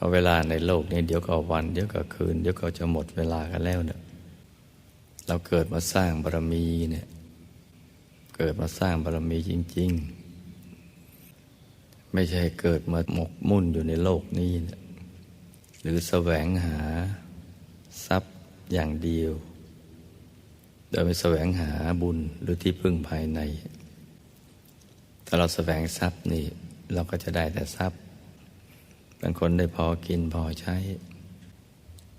พอเวลาในโลกนี้เดี๋ยวก็วัน เดี๋ยวก็คืน เดี๋ยวก็จะหมดเวลากันแล้วเนี่ยเราเกิดมาสร้างบารมีเนี่ย เกิดมาสร้างบารมีจริง ๆ ไม่ใช่เกิดมาหมกมุ่นอยู่ในโลกนี้นหรือแสวงหาทรัพย์อย่างเดียว โดยไม่แสวงหาบุญหรือที่พึ่งภายใน ถ้าเราแสวงทรัพย์นี่ เราก็จะได้แต่ทรัพย์ บางคนได้พอกินพอใช้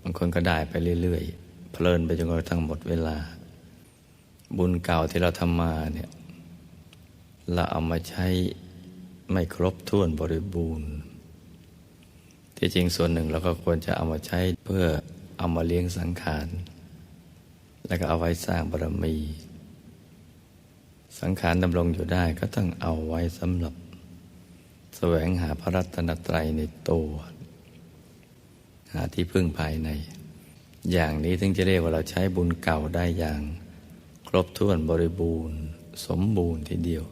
บางคนก็ได้ไปเรื่อยๆ เพลินไปจนกระทั่งหมดเวลา บุญเก่าที่เราทำมาเนี่ยเราเอามาใช้ไม่ครบถ้วนบริบูรณ์ ที่จริงส่วนหนึ่งเราก็ควรจะเอามาใช้เพื่อเอามาเลี้ยงสังขาร แล้วก็เอาไว้สร้างบารมี สังขารดำรงอยู่ได้ก็ต้องเอาไว้สำหรับ แสวงหาพระรัตนตรัยในตัว หาที่พึ่งภายใน อย่างนี้ถึงจะเรียกว่าเราใช้บุญเก่าได้อย่าง ครบถ้วนบริบูรณ์ สมบูรณ์ทีเดียว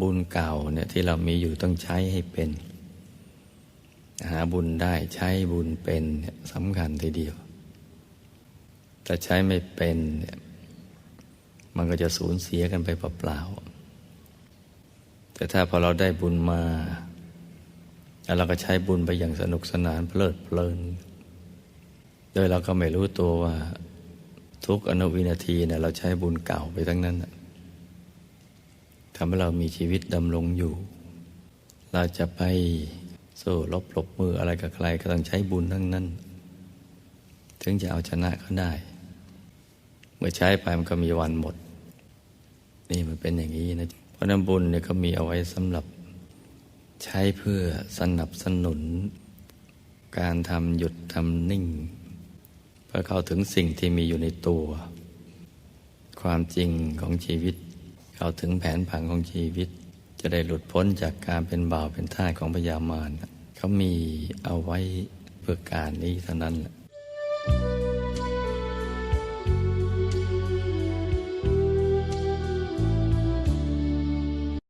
บุญเก่าเนี่ยที่เรามีอยู่ต้องใช้ให้เป็น หาบุญได้ใช้บุญเป็นเนี่ยสำคัญทีเดียวแต่ใช้ไม่เป็นเนี่ยมันก็จะสูญเสียกันไปเปล่าๆ แต่ถ้าพอเราได้บุญมา แล้วเราก็ใช้บุญไปอย่างสนุกสนานเพลิดเพลิน โดยเราก็ไม่รู้ตัวว่า ทุกอนุวินาทีเนี่ยเราใช้บุญเก่าไปทั้งนั้นทำให้เรามีชีวิตดำรงอยู่ เราจะไปสู้รบปรบมืออะไรกับใครก็ต้องใช้บุญทั้งนั้น ถึงจะเอาชนะเขาได้ เมื่อใช้ไปมันก็มีวันหมด นี่มันเป็นอย่างนี้นะ ราะน้ำบุญเนี่ยก็มีเอาไว้สำหรับ ใช้เพื่อสนับสนุน การทำหยุดทำนิ่ง เพื่อเข้าถึงสิ่งที่มีอยู่ในตัว ความจริงของชีวิต เข้าถึงแผนผังของชีวิต จะได้หลุดพ้นจากการเป็นบ่าวเป็นท่าของพญามารเขามีเอาไว้เพื่อการนี้เท่านั้นแหละ